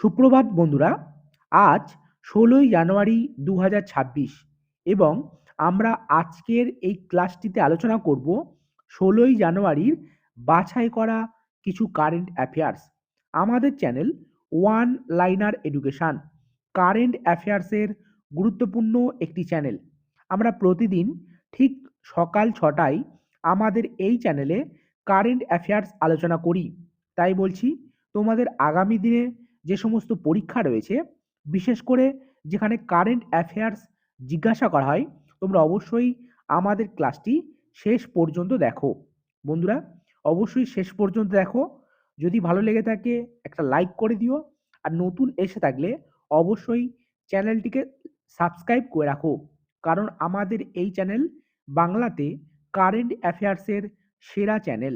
সুপ্রভাত বন্ধুরা, আজ ষোলোই জানুয়ারি দু হাজার ছাব্বিশ এবং আমরা আজকের এই ক্লাসটিতে আলোচনা করব ষোলোই জানুয়ারির বাছাই করা কিছু কারেন্ট অ্যাফেয়ার্স আমাদের channel one liner education current অ্যাফেয়ার্সের গুরুত্বপূর্ণ একটি চ্যানেল আমরা প্রতিদিন ঠিক সকাল ছটায় আমাদের এই চ্যানেলে কারেন্ট অ্যাফেয়ার্স আলোচনা করি। তাই বলছি, তোমাদের আগামী দিনে যে সমস্ত পরীক্ষা রয়েছে, বিশেষ করে যেখানে কারেন্ট অ্যাফেয়ার্স জিজ্ঞাসা করা হয়, তোমরা অবশ্যই আমাদের ক্লাসটি শেষ পর্যন্ত দেখো। বন্ধুরা, অবশ্যই শেষ পর্যন্ত দেখো। যদি ভালো লেগে থাকে, একটা লাইক করে দিও। আর নতুন এসে থাকলে অবশ্যই চ্যানেলটিকে সাবস্ক্রাইব করে রাখো। কারণ আমাদের এই চ্যানেল বাংলাতে কারেন্ট অ্যাফেয়ার্সের সেরা চ্যানেল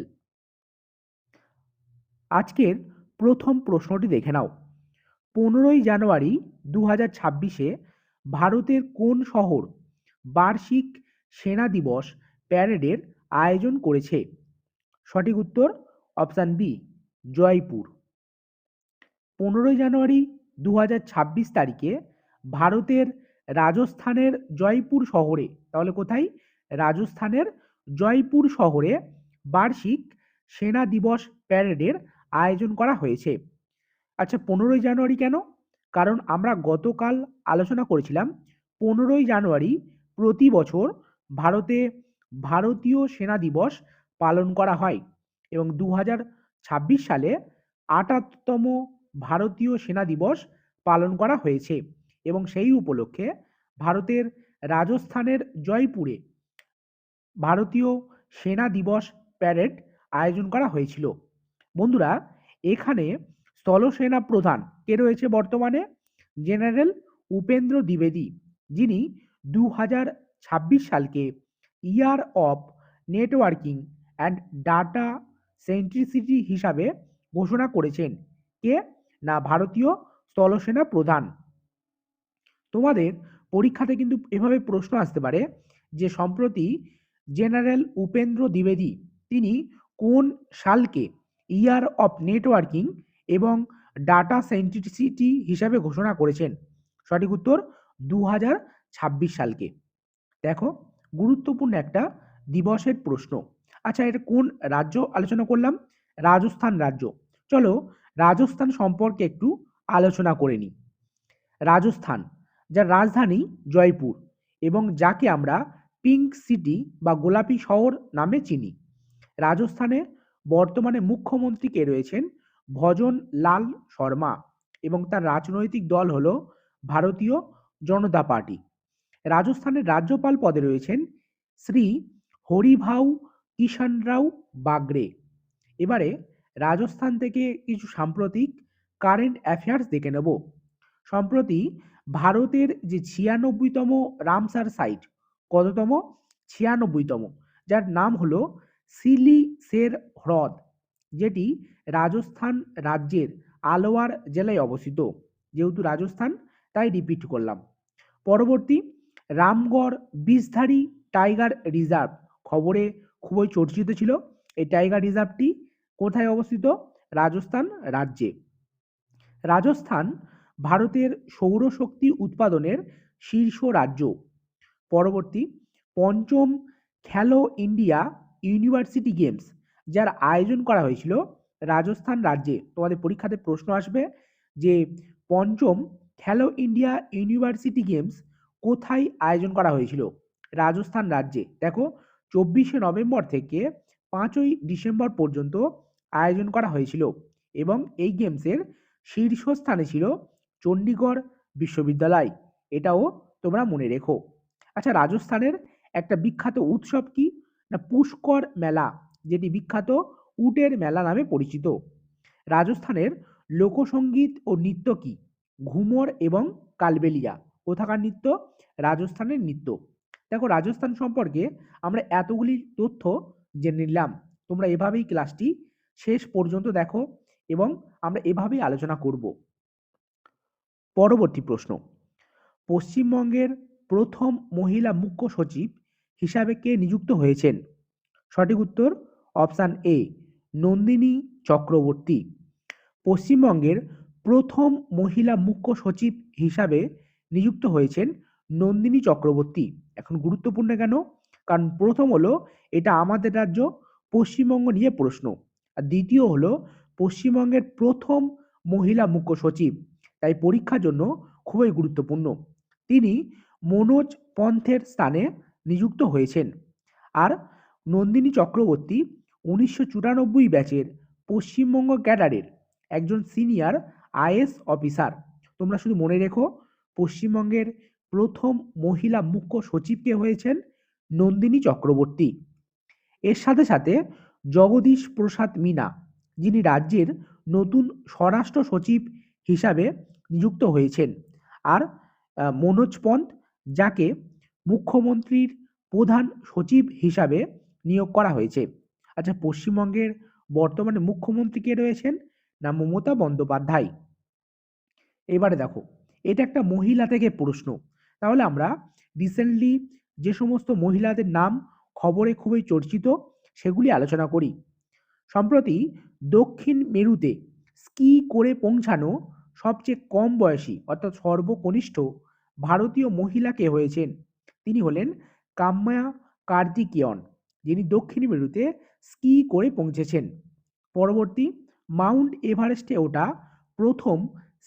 আজকের প্রথম প্রশ্নটি দেখে নাও। পনেরোই জানুয়ারি দু হাজার ছাব্বিশে ভারতের কোন শহর বার্ষিক সেনা দিবস প্যারেডের আয়োজন করেছে? সঠিক উত্তর অপশান বি, জয়পুর। পনেরোই জানুয়ারি দু হাজার ছাব্বিশ তারিখে ভারতের রাজস্থানের জয়পুর শহরে, তাহলে কোথায়? রাজস্থানের জয়পুর শহরে বার্ষিক সেনা দিবস প্যারেডের আয়োজন করা হয়েছে। আচ্ছা পনেরোই জানুয়ারি কেন? কারণ আমরা গতকাল আলোচনা করেছিলাম, পনেরোই জানুয়ারি প্রতি বছর ভারতে ভারতীয় সেনা দিবস পালন করা হয় এবং দু সালে আটাত্তম ভারতীয় সেনা দিবস পালন করা হয়েছে এবং সেই উপলক্ষে ভারতের রাজস্থানের জয়পুরে ভারতীয় সেনা দিবস প্যারেড আয়োজন করা হয়েছিল। বন্ধুরা, এখানে স্থলসেনা প্রধান কে রয়েছে বর্তমানে? জেনারেল উপেন্দ্র দ্বিবেদী, যিনি দু হাজার ছাব্বিশ সালকে year of networking and data centricity হিসাবে ঘোষণা করেছেন। কে? না, ভারতীয় স্থলসেনা প্রধান। তোমাদের পরীক্ষাতে কিন্তু এভাবে প্রশ্ন আসতে পারে যে, সম্প্রতি জেনারেল উপেন্দ্র দ্বিবেদী তিনি কোন সালকে ইয়ার অফ নেটওয়ার্কিং এবং ডাটা সেন্ট্রিসিটি হিসাবে ঘোষণা করেছেন। সঠিক উত্তর দু হাজার ছাব্বিশ সালকে। দেখো, গুরুত্বপূর্ণ একটা দিবসের প্রশ্ন। আচ্ছা এটা কোন রাজ্য আলোচনা করলাম? রাজস্থান রাজ্য। চলো, রাজস্থান সম্পর্কে একটু আলোচনা করে নিই। রাজস্থান, যার রাজধানী জয়পুর এবং যাকে আমরা পিঙ্ক সিটি বা গোলাপি শহর নামে চিনি। রাজস্থানে বর্তমানে মুখ্যমন্ত্রী কে রয়েছেন? ভজন লাল শর্মা এবং তার রাজনৈতিক দল হল ভারতীয় জনতা পার্টি। রাজস্থানের রাজ্যপাল পদে রয়েছেন শ্রী হরিভাউ কিষাণ রাও বাগড়ে। এবারে রাজস্থান থেকে কিছু সাম্প্রতিক কারেন্ট অ্যাফেয়ার্স দেখে নেব। সম্প্রতি ভারতের যে ছিয়ানব্বইতম রামসার সাইট, কততম? ছিয়ানব্বইতম, যার নাম হলো সিলি শের হ্রদ, যেটি রাজস্থান রাজ্যের আলোয়ার জেলায় অবস্থিত। যেহেতু রাজস্থান, তাই রিপিট করলাম। পরবর্তী, রামগড় বিষধারী টাইগার রিজার্ভ খবরে খুবই চর্চিত ছিল। এই টাইগার রিজার্ভটি কোথায় অবস্থিত? রাজস্থান রাজ্যে। রাজস্থান ভারতের সৌরশক্তি উৎপাদনের শীর্ষ রাজ্য। পরবর্তী, পঞ্চম খেলো ইন্ডিয়া ইউনিভার্সিটি গেমস যার আয়োজন করা হয়েছিল রাজস্থান রাজ্যে। তোমাদের পরীক্ষাতে প্রশ্ন আসবে যে, পঞ্চম খেলো ইন্ডিয়া ইউনিভার্সিটি গেমস কোথায় আয়োজন করা হয়েছিল? রাজস্থান রাজ্যে। দেখো, চব্বিশে নভেম্বর থেকে পাঁচই ডিসেম্বর পর্যন্ত আয়োজন করা হয়েছিল এবং এই গেমসের শীর্ষস্থানে ছিল চণ্ডীগড় বিশ্ববিদ্যালয়। এটাও তোমরা মনে রেখো। আচ্ছা রাজস্থানের একটা বিখ্যাত উৎসব কি? না পুষ্কর মেলা, যেটি বিখ্যাত উটের মেলা নামে পরিচিত। রাজস্থানের লোকসঙ্গীত ও নৃত্য কি? ঘুমর এবং কালবেলিয়া, কোথাকার নৃত্য? রাজস্থানের নৃত্য। দেখো, রাজস্থান সম্পর্কে আমরা এতগুলি তথ্য জেনে নিলাম। তোমরা এভাবেই ক্লাসটি শেষ পর্যন্ত দেখো এবং আমরা এভাবেই আলোচনা করব। পরবর্তী প্রশ্ন। পশ্চিমবঙ্গের প্রথম মহিলা মুখ্য সচিব হিসাবে কে নিযুক্ত হয়েছেন? সঠিক উত্তর অপশান এ নন্দিনী চক্রবর্তী। পশ্চিমবঙ্গের প্রথম মহিলা মুখ্য সচিব হিসাবে নিযুক্ত হয়েছেন নন্দিনী চক্রবর্তী। এখন গুরুত্বপূর্ণ কেন? কারণ প্রথম হলো, এটা আমাদের রাজ্য, পশ্চিমবঙ্গ নিয়ে প্রশ্ন। আর দ্বিতীয় হলো, পশ্চিমবঙ্গের প্রথম মহিলা মুখ্য সচিব। তাই পরীক্ষার জন্য খুবই গুরুত্বপূর্ণ। তিনি মনোজ পন্থের স্থানে নিযুক্ত হয়েছেন। আর নন্দিনী চক্রবর্তী উনিশশো চুরানব্বই ব্যাচের পশ্চিমবঙ্গ ক্যাডারের একজন সিনিয়র আইএস অফিসার। তোমরা শুধু মনে রেখো, পশ্চিমবঙ্গের প্রথম মহিলা মুখ্য সচিব কে হয়েছেন? নন্দিনী চক্রবর্তী। এর সাথে সাথে জগদীশ প্রসাদ মিনা, যিনি রাজ্যের নতুন স্বরাষ্ট্র সচিব হিসাবে নিযুক্ত হয়েছেন। আর মনোজ পন্থ, যাকে মুখ্যমন্ত্রীর প্রধান সচিব হিসাবে নিয়োগ করা হয়েছে। আচ্ছা পশ্চিমবঙ্গের বর্তমানে মুখ্যমন্ত্রী কে রয়েছেন? না, মমতা বন্দ্যোপাধ্যায়। এবারে দেখো, এটা একটা মহিলা থেকে প্রশ্ন। তাহলে আমরা রিসেন্টলি যে সমস্ত মহিলাদের নাম খবরে খুবই চর্চিত, সেগুলি আলোচনা করি। সম্প্রতি দক্ষিণ মেরুতে স্কি করে পৌঁছানো সবচেয়ে কম বয়সী, অর্থাৎ সর্বকনিষ্ঠ, ভারতীয় মহিলা কে হয়েছেন? তিনি হলেন কাম্যা কার্তিকিয়ন, যিনি দক্ষিণ মেরুতে স্কি করে পৌঁছেছেন। পরবর্তী মাউন্ট এভারেস্টে ওঠা প্রথম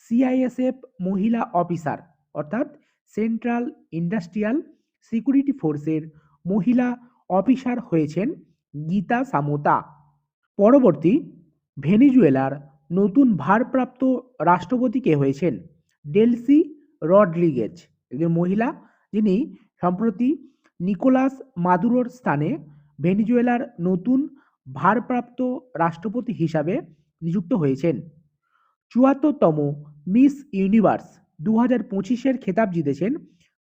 সিআইএসএফ মহিলা অফিসার, অর্থাৎ সেন্ট্রাল ইন্ডাস্ট্রিয়াল সিকিউরিটি ফোর্সের মহিলা অফিসার হয়েছেন গীতা সামোতা। পরবর্তী ভেনিজুয়েলার নতুন ভারপ্রাপ্ত রাষ্ট্রপতি কে হয়েছেন ডেলসি রড্রিগেজ, একজন মহিলা যিনি সম্প্রতি নিকোলাস মাদুরোর স্থানে ভেনিজুয়েলার নতুন ভারপ্রাপ্ত রাষ্ট্রপতি হিসাবে নিযুক্ত হয়েছেন। চুয়াত্তরতম মিস ইউনিভার্স দু হাজার পঁচিশের খেতাব জিতেছেন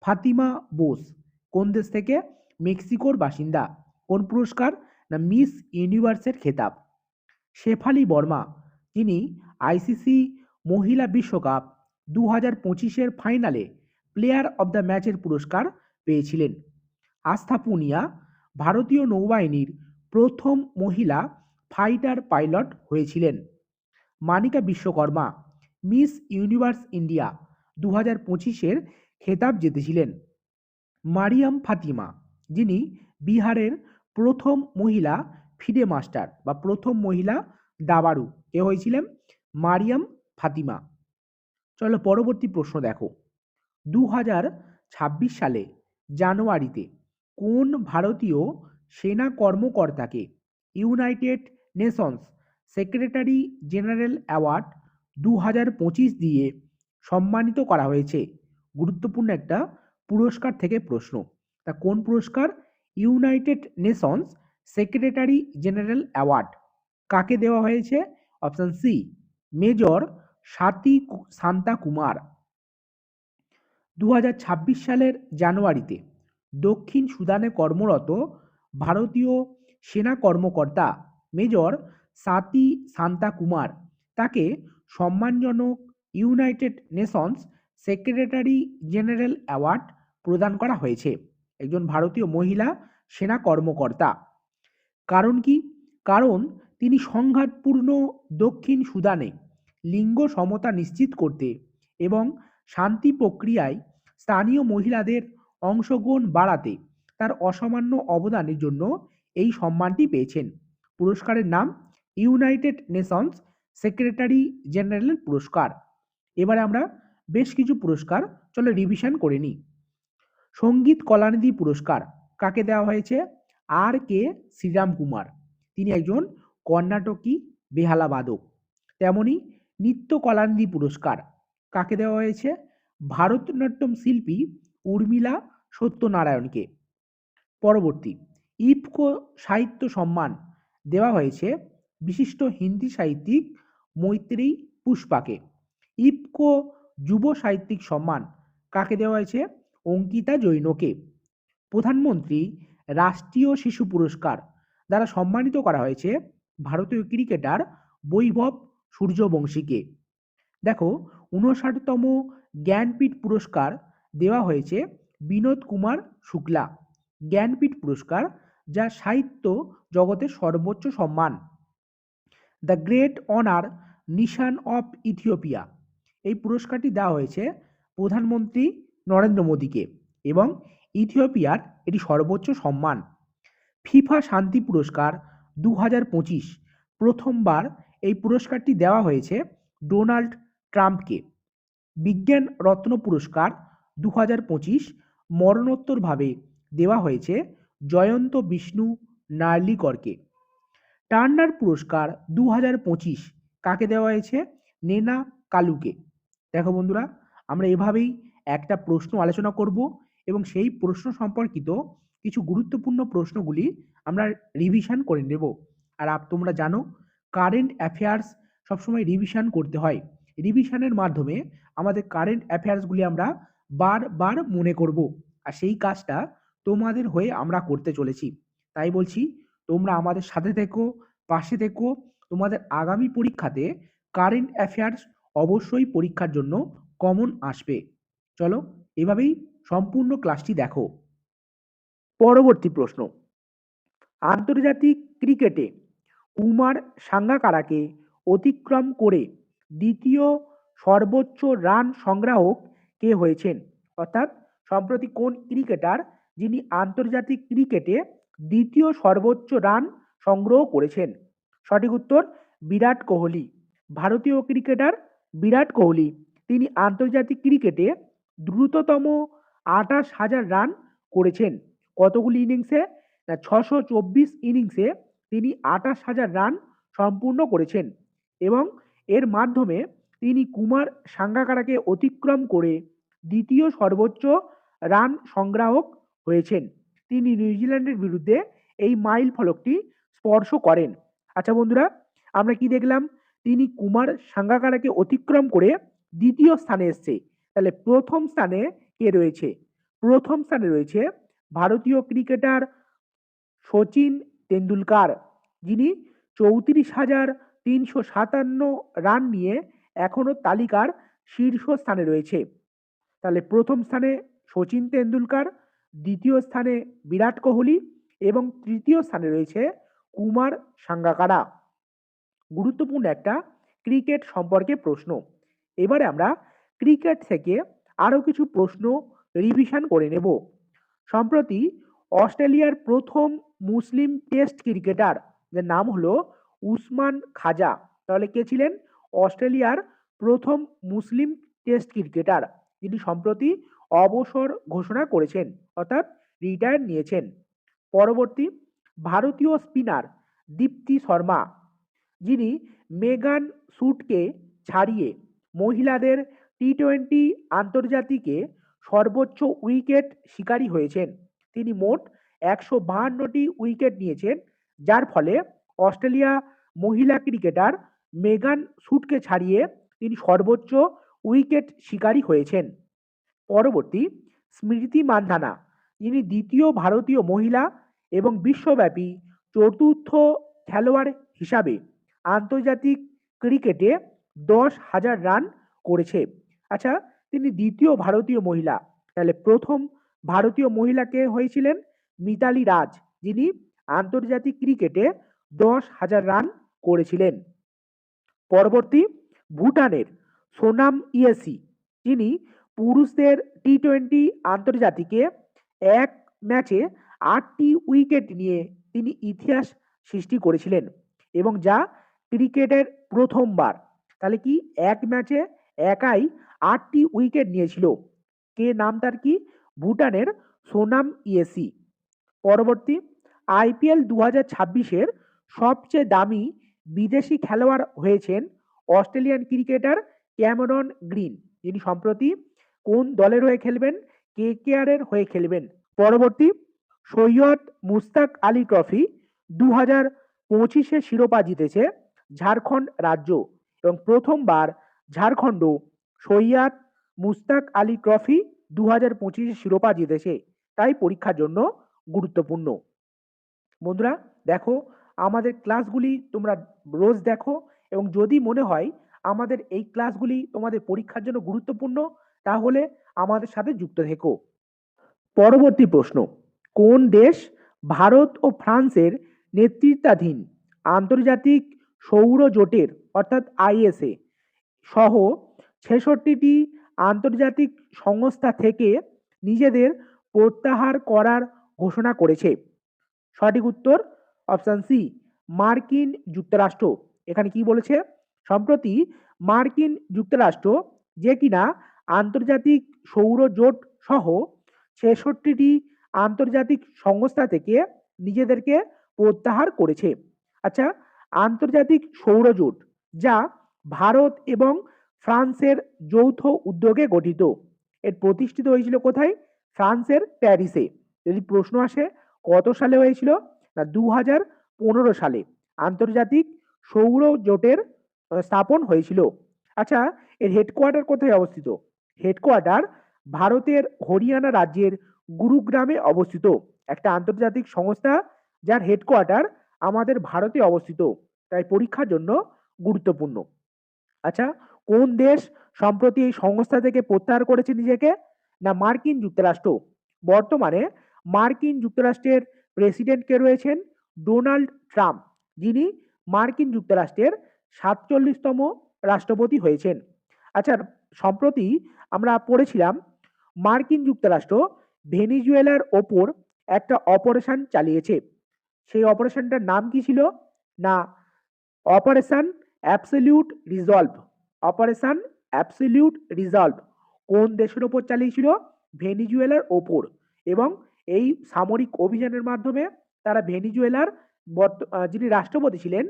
ফাতিমা বোস। কোন দেশ থেকে? মেক্সিকোর বাসিন্দা। কোন পুরস্কার? না, মিস ইউনিভার্সের খেতাব। শেফালি বর্মা, তিনি আইসিসি মহিলা বিশ্বকাপ দু হাজার পঁচিশের ফাইনালে প্লেয়ার অব দ্য ম্যাচের পুরস্কার পেয়েছিলেন। আস্থা পুনিয়া, ভারতীয় নৌবাহিনীর প্রথম মহিলা ফাইটার পাইলট হয়েছিলেন। Manika Vishwakarma, Miss Universe India দু হাজার পঁচিশের খেতাব জিতেছিলেন। মারিয়াম ফাতিমা, যিনি বিহারের প্রথম মহিলা ফিডে মাস্টার বা প্রথম মহিলা দাবারু কে হয়েছিলেন? মারিয়াম ফাতিমা। চলো পরবর্তী প্রশ্ন দেখো। দু হাজার ছাব্বিশ সালে জানুয়ারিতে। কোন ভারতীয় সেনা কর্মকর্তাকে United Nations secretary general award দু হাজার পঁচিশ দিয়ে সম্মানিত করা হয়েছে? গুরুত্বপূর্ণ একটা পুরস্কার থেকে প্রশ্ন। তা কোন পুরস্কার? United Nations secretary general award. কাকে দেওয়া হয়েছে? Option C, major Swathi Shanta Kumar. দু হাজার ছাব্বিশ সালের জানুয়ারিতে দক্ষিণ সুদানে কর্মরত ভারতীয় সেনা কর্মকর্তা মেজর স্বাতি শান্তা কুমার তাকে সম্মানজনক United Nations secretary general award প্রদান করা হয়েছে। একজন ভারতীয় মহিলা সেনা কর্মকর্তা। কারণ কি? কারণ তিনি সংঘাতপূর্ণ দক্ষিণ সুদানে লিঙ্গ সমতা নিশ্চিত করতে এবং শান্তি প্রক্রিয়ায় স্থানীয় মহিলাদের অংশগ্রহণ বাড়াতে তার অসামান্য অবদানের জন্য এই সম্মানটি পেয়েছেন। পুরস্কারের নাম ইউনাইটেড নেশনস সেক্রেটারি জেনারেল পুরস্কার। এবারে আমরা বেশ কিছু পুরস্কার, চলো রিভিশন করে নিই। সংগীত কলানিধি পুরস্কার, কাকে দেওয়া হয়েছে? আর কে শ্রীরাম কুমার তিনি একজন কর্ণাটকী বেহালা বাদক তেমনি নৃত্য কলানিধি পুরস্কার, কাকে দেওয়া হয়েছে? ভারতনাট্যম শিল্পী উর্মিলা সত্যনারায়ণকে। পরবর্তী, ইফকো সাহিত্য সম্মান দেওয়া হয়েছে বিশিষ্ট হিন্দি সাহিত্যিক মৈত্রী পুষ্পাকে। ইফকো যুব সাহিত্যিক সম্মান কাকে দেওয়া হয়েছে? অঙ্কিতা জৈনকে। প্রধানমন্ত্রী রাষ্ট্রীয় শিশু পুরস্কার দ্বারা সম্মানিত করা হয়েছে ভারতীয় ক্রিকেটার বৈভব সূর্যবংশীকে। দেখো উনষাটতম জ্ঞানপীঠ পুরস্কার দেওয়া হয়েছে বিনোদ কুমার শুক্লা। জ্ঞানপীঠ পুরস্কার, যা সাহিত্য জগতের সর্বোচ্চ সম্মান। The great honour Nishan of Ethiopia. এই পুরস্কারটি দেওয়া হয়েছে প্রধানমন্ত্রী নরেন্দ্র মোদীকে এবং ইথিওপিয়ার এটি সর্বোচ্চ সম্মান। ফিফা শান্তি পুরস্কার দু হাজার পঁচিশ প্রথমবার এই পুরস্কারটি দেওয়া হয়েছে ডোনাল্ড ট্রাম্পকে। বিজ্ঞান রত্ন পুরস্কার দু হাজার পঁচিশ মরণোত্তরভাবে দেওয়া হয়েছে জয়ন্ত বিষ্ণু নার্লিকরকে। টার্নার পুরস্কার দু হাজার পঁচিশ কাকে দেওয়া হয়েছে? নেনা কালুকে। দেখো বন্ধুরা, আমরা এভাবেই একটা প্রশ্ন আলোচনা করব এবং সেই প্রশ্ন সম্পর্কিত কিছু গুরুত্বপূর্ণ প্রশ্নগুলি আমরা রিভিশন করে নেব। আর আপ তোমরা জানো কারেন্ট অ্যাফেয়ার্স সবসময় রিভিশন করতে হয়। রিভিশনের মাধ্যমে আমাদের কারেন্ট অ্যাফেয়ার্সগুলি আমরা বারবার মনে করব। আর সেই কাজটা তোমাদের হয়ে আমরা করতে চলেছি। তাই বলছি, তোমরা আমাদের সাথে থেকো, পাশে থেকো। তোমাদের আগামী পরীক্ষাতে কারেন্ট অ্যাফেয়ার্স অবশ্যই পরীক্ষার জন্য কমন আসবে। চলো, এভাবেই সম্পূর্ণ ক্লাসটি দেখো। পরবর্তী প্রশ্ন। আন্তর্জাতিক ক্রিকেটে কুমার সাঙ্গাকারাকে অতিক্রম করে দ্বিতীয় সর্বোচ্চ রান সংগ্রাহক কে হয়েছেন? অর্থাৎ সম্প্রতি কোন ক্রিকেটার যিনি আন্তর্জাতিক ক্রিকেটে দ্বিতীয় সর্বোচ্চ রান সংগ্রহ করেছেন? সঠিক উত্তর, বিরাট কোহলি। ভারতীয় ক্রিকেটার বিরাট কোহলি। তিনি আন্তর্জাতিক ক্রিকেটে দ্রুততম আঠাশ হাজার রান করেছেন। কতগুলি ইনিংসে? না, ছশো চব্বিশ ইনিংসে তিনি আঠাশ হাজার রান সম্পূর্ণ করেছেন এবং এর মাধ্যমে তিনি কুমার সাঙ্গাকারাকে অতিক্রম করে দ্বিতীয় সর্বোচ্চ রান সংগ্রাহক হয়েছেন। তিনি নিউজিল্যান্ডের বিরুদ্ধে এই মাইল ফলকটি স্পর্শ করেন। আচ্ছা বন্ধুরা, আমরা কি দেখলাম? তিনি কুমার সাঙ্গাকারাকে অতিক্রম করে দ্বিতীয় স্থানে এসছে। তাহলে প্রথম স্থানে কে রয়েছে? প্রথম স্থানে রয়েছে ভারতীয় ক্রিকেটার সচিন তেন্ডুলকার। যিনি চৌত্রিশ হাজার তিনশো সাতান্ন রান নিয়ে এখনও তালিকার শীর্ষস্থানে রয়েছে। তাহলে প্রথম স্থানে সচিন তেন্ডুলকার, দ্বিতীয় স্থানে বিরাট কোহলি এবং তৃতীয় স্থানে রয়েছে কুমার সাঙ্গাকারা। গুরুত্বপূর্ণ একটা ক্রিকেট সম্পর্কে প্রশ্ন। এবারে আমরা ক্রিকেট থেকে আরও কিছু প্রশ্ন রিভিশন করে নেব। সম্প্রতি অস্ট্রেলিয়ার প্রথম মুসলিম টেস্ট ক্রিকেটার, যার নাম হলো উসমান খাজা। তাহলে কে ছিলেন? অস্ট্রেলিয়ার প্রথম মুসলিম টেস্ট ক্রিকেটার, যিনি সম্প্রতি অবসর ঘোষণা করেছেন, অর্থাৎ রিটায়ার নিয়েছেন। পরবর্তী ভারতীয় স্পিনার দীপ্তি শর্মা, যিনি মেগান সুটকে ছাড়িয়ে মহিলাদের টি টোয়েন্টি আন্তর্জাতিকে সর্বোচ্চ উইকেট শিকারী হয়েছেন। তিনি মোট একশো বাহান্নটি উইকেট নিয়েছেন, যার ফলে অস্ট্রেলিয়া মহিলা ক্রিকেটার মেগান সুটকে ছাড়িয়ে তিনি সর্বোচ্চ উইকেট শিকারী হয়েছেন। পরবর্তী স্মৃতি মান্ধানা, যিনি দ্বিতীয় ভারতীয় মহিলা এবং বিশ্বব্যাপী চতুর্থ খেলোয়াড় হিসাবে আন্তর্জাতিক ক্রিকেটে দশ হাজার রান করেছে। আচ্ছা তিনি দ্বিতীয় ভারতীয় মহিলা, তাহলে প্রথম ভারতীয় মহিলাকে হয়েছিলেন মিতালি রাজ, যিনি আন্তর্জাতিক ক্রিকেটে দশ হাজার রান করেছিলেন। পরবর্তী ভুটানের সোনাম ইয়েসি তিনি পুরুষদের টি টোয়েন্টি আন্তর্জাতিকে এক ম্যাচে আটটি উইকেট নিয়ে তিনি ইতিহাস সৃষ্টি করেছিলেন এবং যা ক্রিকেটের প্রথমবার। তাহলে কি এক ম্যাচে একাই আটটি উইকেট নিয়েছিল? কে নাম তার কি? ভুটানের সোনাম ইয়েসি। পরবর্তী আইপিএল দু হাজার ছাব্বিশের সবচেয়ে দামি বিদেশি খেলোয়াড় হয়েছেন অস্ট্রেলিয়ান ক্রিকেটার ক্যামেরন গ্রিন। যিনি সম্প্রতি কোন দলের হয়ে খেলবেন, কে কে কেয়ারের হয়ে খেলবেন? পরবর্তী, সৈয়দ মুস্তাক আলী ট্রফি দু হাজার পঁচিশে শিরোপা জিতেছে ঝাড়খণ্ড রাজ্য এবং প্রথমবার ঝাড়খণ্ড সৈয়দ মুস্তাক আলী ট্রফি দু হাজার পঁচিশে শিরোপা জিতেছে। তাই পরীক্ষার জন্য গুরুত্বপূর্ণ। বন্ধুরা, দেখো আমাদের ক্লাসগুলি তোমরা রোজ দেখো এবং যদি মনে হয় আমাদের এই ক্লাসগুলি তোমাদের পরীক্ষার জন্য গুরুত্বপূর্ণ, তাহলে আমাদের সাথে যুক্ত থেকো। পরবর্তী প্রশ্ন, কোন দেশ ভারত ও ফ্রান্সের নেতৃত্বাধীন আন্তর্জাতিক সৌর জোটের অর্থাৎ আইএসএ সহ ছেষট্টিটি আন্তর্জাতিক সংস্থা থেকে নিজেদের প্রত্যাহার করার ঘোষণা করেছে? সঠিক উত্তর অপশান সি, মার্কিন যুক্তরাষ্ট্র। এখানে কি বলেছে? সম্প্রতি মার্কিন যুক্তরাষ্ট্র যে কিনা আন্তর্জাতিক সৌর জোট সহ ছেষট্টিটি আন্তর্জাতিক সংস্থা থেকে নিজেদেরকে প্রত্যাহার করেছে। আচ্ছা আন্তর্জাতিক সৌরজোট যা ভারত এবং ফ্রান্সের যৌথ উদ্যোগে গঠিত। এর প্রতিষ্ঠিত হয়েছিল কোথায়? ফ্রান্সের প্যারিসে। যদি প্রশ্ন আসে, কত সালে হয়েছিল? না দু হাজার পনেরো সালে আন্তর্জাতিক সৌর জোটের স্থাপন হয়েছিল। আচ্ছা এর হেডকোয়ার্টার কোথায় অবস্থিত? হেডকোয়ার্টার ভারতের হরিয়ানা রাজ্যের গুরুগ্রামে অবস্থিত। একটা আন্তর্জাতিক সংস্থা যার হেডকোয়ার্টার আমাদের ভারতে অবস্থিত। তাই পরীক্ষার জন্য গুরুত্বপূর্ণ। আচ্ছা কোন দেশ সম্প্রতি এই সংস্থা থেকে প্রত্যাহার করেছে নিজেকে? না মার্কিন যুক্তরাষ্ট্র? বর্তমানে মার্কিন যুক্তরাষ্ট্রের প্রেসিডেন্ট কে রয়েছেন? Donald Trump. যিনি মার্কিন যুক্তরাষ্ট্রের সাতচল্লিশতম রাষ্ট্রপতি হয়েছেন। আচ্ছা সম্প্রতি আমরা পড়েছিলাম, মার্কিন যুক্তরাষ্ট্র ভেনিজুয়েলার ওপর একটা অপারেশন চালিয়েছে। সেই অপারেশনটার নাম কি ছিল? না, operation absolute resolve. Operation absolute resolve কোন দেশের ওপর চালিয়েছিল? ভেনিজুয়েলার ওপর। এবং এই সামরিক অভিযানের মাধ্যমে তারা ভেনিজুয়েলার যিনি রাষ্ট্রপতি ছিলেন,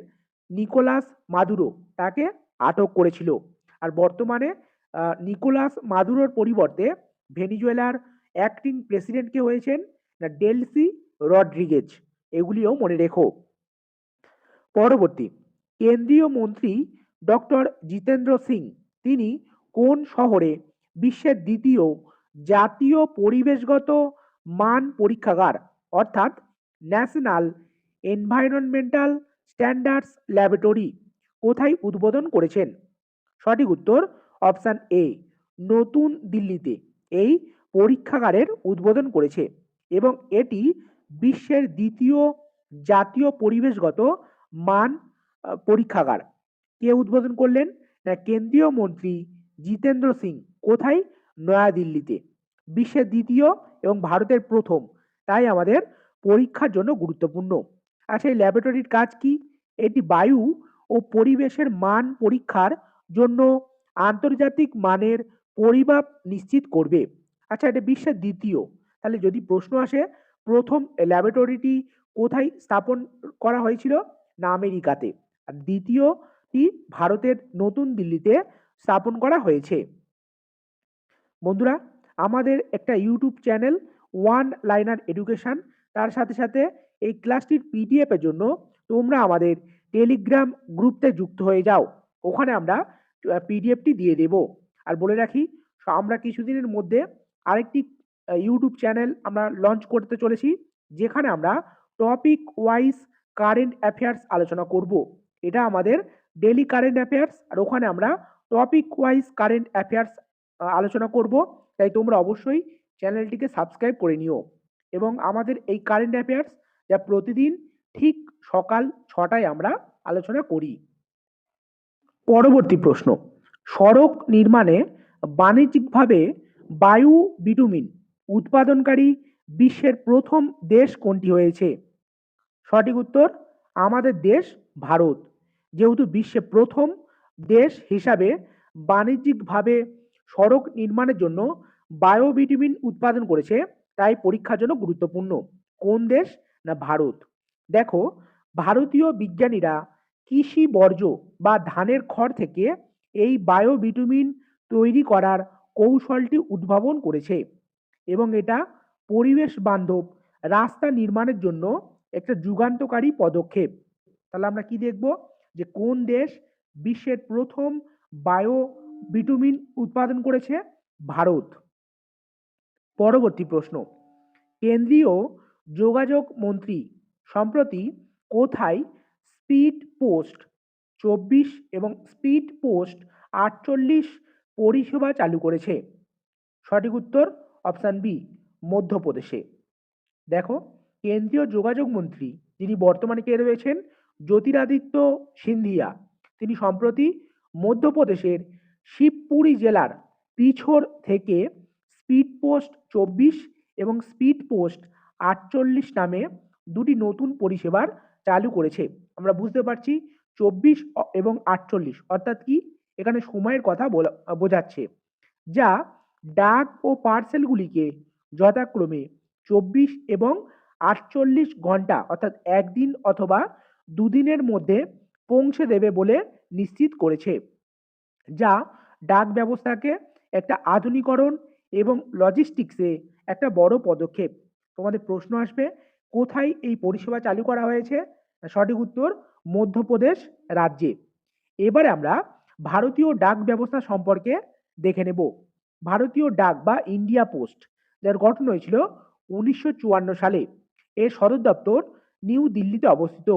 নিকোলাস মাদুরো তাকে আটক করেছিল। আর বর্তমানে নিকোলাস মাদুরোর পরিবর্তে ভেনিজুয়েলার অ্যাক্টিং প্রেসিডেন্ট কে হয়েছেন না, ডেলসি রড্রিগেজ। এগুলিও মনে রেখো। পরবর্তী, কেন্দ্রীয় মন্ত্রী ডক্টর জিতেন্দ্র সিং, তিনি কোন শহরে বিশ্বের দ্বিতীয় জাতীয় পরিবেশগত মান পরীক্ষাগার, অর্থাৎ ন্যাশনাল এনভায়রনমেন্টাল স্ট্যান্ডার্ডস ল্যাবরেটরি কোথায় উদ্বোধন করেছেন? সঠিক উত্তর অপশান এ, নতুন দিল্লিতে। এই পরীক্ষাগারের উদ্বোধন করেছে এবং এটি বিশ্বের দ্বিতীয় জাতীয় পরিবেশগত মান পরীক্ষাগার। কে উদ্বোধন করলেন? না, কেন্দ্রীয় মন্ত্রী জিতেন্দ্র সিং। কোথায়? নয়াদিল্লিতে। বিশ্বের দ্বিতীয় এবং ভারতের প্রথম। তাই আমাদের পরীক্ষার জন্য গুরুত্বপূর্ণ। আচ্ছা এই ল্যাবরেটরির কাজ কি? এটি বায়ু ও পরিবেশের মান পরীক্ষার জন্য আন্তর্জাতিক মানের পরিমাপ নিশ্চিত করবে। আচ্ছা এটা বিশ্বের দ্বিতীয়। তাহলে যদি প্রশ্ন আসে, প্রথম ল্যাবরেটরিটি কোথায় স্থাপন করা হয়েছিল? না আমেরিকাতে। আর দ্বিতীয়টি ভারতের নতুন দিল্লিতে স্থাপন করা হয়েছে। বন্ধুরা আমাদের একটা YouTube channel one liner education তার সাথে সাথে এই ক্লাসটির পিডিএফের জন্য তোমরা আমাদের টেলিগ্রাম গ্রুপতে যুক্ত হয়ে যাও। ওখানে আমরা পিডিএফটি দিয়ে দেব। আর বলে রাখি আমরা কিছুদিনের মধ্যে আরেকটি ইউটিউব চ্যানেল আমরা লঞ্চ করতে চলেছি, যেখানে আমরা টপিক ওয়াইজ কারেন্ট অ্যাফেয়ার্স আলোচনা করব। এটা আমাদের ডেলি কারেন্ট অ্যাফেয়ার্স আর ওখানে আমরা টপিক ওয়াইজ কারেন্ট অ্যাফেয়ার্স আলোচনা করব। তাই তোমরা অবশ্যই চ্যানেলটিকে সাবস্ক্রাইব করে নিও। এবং আমাদের এই কারেন্ট অ্যাফেয়ার্স যা প্রতিদিন ঠিক সকাল ছটায় আমরা আলোচনা করি। পরবর্তী প্রশ্ন। সড়ক নির্মাণে বাণিজ্যিকভাবে বায়ু বিটুমিন উৎপাদনকারী বিশ্বের প্রথম দেশ কোনটি হয়েছে? সঠিক উত্তর, আমাদের দেশ ভারত। যেহেতু বিশ্বে প্রথম দেশ হিসাবে বাণিজ্যিকভাবে সড়ক নির্মাণের জন্য বায়োবিটামিন উৎপাদন করেছে, তাই পরীক্ষার জন্য গুরুত্বপূর্ণ। কোন দেশ না ভারত? দেখো, ভারতীয় বিজ্ঞানীরা কৃষি বর্জ্য বা ধানের খড় থেকে এই বায়োবিটামিন তৈরি করার কৌশলটি উদ্ভাবন করেছে এবং এটা পরিবেশ বান্ধব রাস্তা নির্মাণের জন্য একটা যুগান্তকারী পদক্ষেপ। তাহলে আমরা কি দেখব? যে কোন দেশ বিশ্বের প্রথম বায়ো বিটুমিন উৎপাদন করেছে ভারত। পরবর্তী প্রশ্ন, কেন্দ্রীয় যোগাযোগ মন্ত্রী সম্প্রতি কোথায় স্পিড পোস্ট চব্বিশ এবং স্পিড পোস্ট আটচল্লিশ পরিষেবা চালু করেছে? সঠিক উত্তর অপশান বি, মধ্যপ্রদেশে। দেখো, কেন্দ্রীয় যোগাযোগ মন্ত্রী যিনি বর্তমানে কে রয়েছেন? জ্যোতিরাদিত্য সিন্ধিয়া। তিনি সম্প্রতি মধ্যপ্রদেশের শিবপুরি জেলার পিছর থেকে স্পিড পোস্ট চব্বিশ এবং স্পিড পোস্ট আটচল্লিশ নামে দুটি নতুন পরিষেবার চালু করেছে। আমরা বুঝতে পারছি চব্বিশ এবং আটচল্লিশ, অর্থাৎ কি? এখানে সময়ের কথা বোঝাচ্ছে। যা ডাক ও পার্সেলগুলিকে যথাক্রমে চব্বিশ এবং আটচল্লিশ ঘণ্টা, অর্থাৎ একদিন অথবা দুদিনের মধ্যে পৌঁছে দেবে বলে নিশ্চিত করেছে। যা ডাক ব্যবস্থাকে একটা আধুনিকরণ এবং লজিস্টিক্সে একটা বড় পদক্ষেপ। তোমাদের প্রশ্ন আসবে, কোথায় এই পরিষেবা চালু করা হয়েছে? সঠিক উত্তর, মধ্যপ্রদেশ রাজ্যে। এবারে আমরা ভারতীয় ডাক ব্যবস্থা সম্পর্কে দেখে নেব। ভারতীয় ডাক বা ইন্ডিয়া পোস্ট যার গঠন হয়েছিল উনিশশো চুয়ান্ন সালে। এর সদর দপ্তর নিউ দিল্লিতে অবস্থিত।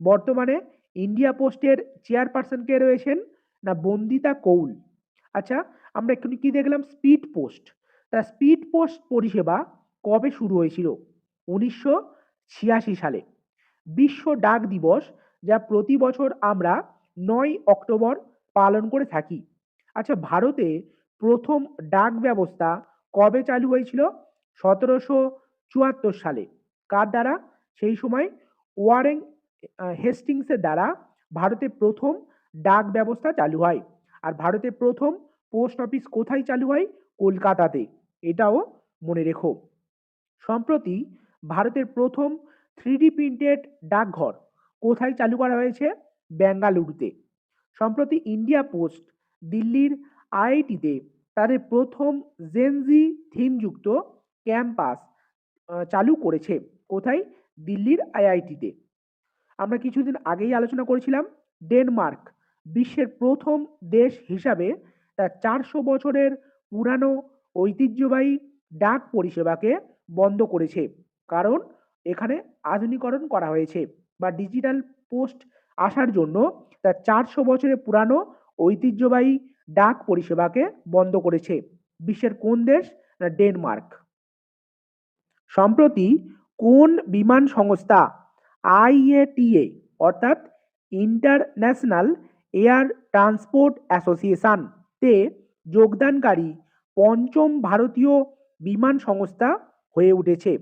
বর্তমানে ইন্ডিয়া পোস্টের চেয়ারপারসন কে রয়েছেন না বন্দিতা কৌল? আচ্ছা আমরা একটু কি দেখলাম? স্পিড পোস্ট তা স্পিড পোস্ট পরিষেবা কবে শুরু হয়েছিল? উনিশশো ছিয়াশি সালে। বিশ্ব ডাক দিবস, যা প্রতি বছর আমরা নয় অক্টোবর পালন করে থাকি। আচ্ছা ভারতে প্রথম ডাক ব্যবস্থা কবে চালু হয়েছিল? সতেরোশো চুয়াত্তর সালে। কার দ্বারা? সেই সময় ওয়ারেন হেস্টিংসের দ্বারা ভারতে প্রথম ডাক ব্যবস্থা চালু হয়। আর ভারতে প্রথম পোস্ট অফিস কোথায় চালু হয়? কলকাতাতে। এটাও মনে রেখো। সম্প্রতি ভারতের প্রথম থ্রিডি প্রিন্টেড ডাকঘর কোথায় চালু করা হয়েছে? বেঙ্গালুরুতে সম্প্রতি ইন্ডিয়া পোস্ট দিল্লির আইআইটিতে তাদের প্রথম জেনজি থিমযুক্ত ক্যাম্পাস চালু করেছে। কোথায়? দিল্লির আইআইটিতে। আমরা কিছুদিন আগেই আলোচনা করেছিলাম ডেনমার্ক বিশ্বের প্রথম দেশ হিসাবে তার চারশো বছরের পুরানো ঐতিহ্যবাহী ডাক পরিষেবাকে বন্ধ করেছে। কারণ এখানে আধুনিকরণ করা হয়েছে বা ডিজিটাল পোস্ট আসার জন্য তার চারশো বছরের পুরানো ঐতিহ্যবাহী ডাক পরিষেবাকে বন্ধ করেছে। বিশ্বের কোন দেশ? না, ডেনমার্ক। সম্প্রতি কোন বিমান সংস্থা আইএটিএ, অর্থাৎ ইন্টারন্যাশনাল এয়ার ট্রান্সপোর্ট অ্যাসোসিয়েশন তে যোগদানকারী পঞ্চম ভারতীয় বিমান সংস্থা হয়ে উঠেছে।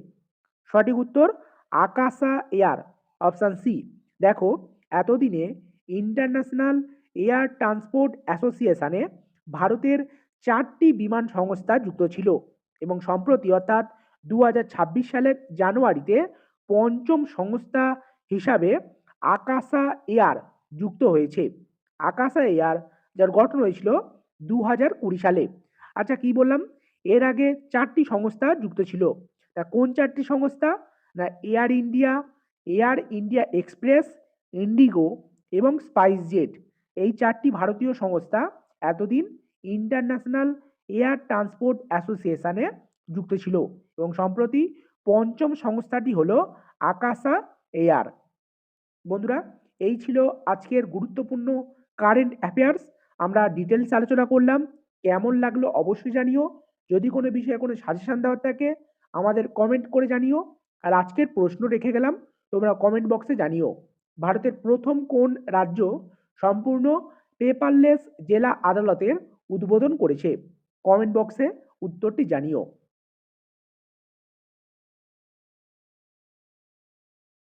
সঠিক উত্তর, আকাশা এয়ার, অপশান সি। দেখো, এতদিনে ইন্টারন্যাশনাল এয়ার ট্রান্সপোর্ট অ্যাসোসিয়েশনে ভারতের চারটি বিমান সংস্থা যুক্ত ছিল এবং সম্প্রতি অর্থাৎ দু হাজার ছাব্বিশ সালের জানুয়ারিতে পঞ্চম সংস্থা হিসাবে আকাশা এয়ার যুক্ত হয়েছে। আকাশা এয়ার যার গঠন হয়েছিল দু হাজার কুড়ি সালে। আচ্ছা কি বললাম? এর আগে চারটি সংস্থা যুক্ত ছিল। তা কোন চারটি সংস্থা? না, Air India Air India express, IndiGo এবং স্পাইস জেট এই চারটি ভারতীয় সংস্থা এতদিন ইন্টারন্যাশনাল এয়ার ট্রান্সপোর্ট অ্যাসোসিয়েশনে যুক্ত ছিল এবং সম্প্রতি পঞ্চম সংস্থাটি হলো আকাশা এয়ার। বন্ধুরা, এই ছিল আজকের গুরুত্বপূর্ণ কারেন্ট অ্যাফেয়ার্স আমরা ডিটেলস আলোচনা করলাম। কেমন লাগল অবশ্যই জানিও। যদি কোনো বিষয়ে কোনো সাজেশান দেওয়ার থাকে, আমাদের কমেন্ট করে জানিও। আর আজকের প্রশ্ন রেখে গেলাম, তোমরা কমেন্ট বক্সে জানিও। ভারতের প্রথম কোন রাজ্য সম্পূর্ণ পেপারলেস জেলা আদালতের উদ্বোধন করেছে? কমেন্ট বক্সে উত্তরটি জানিও।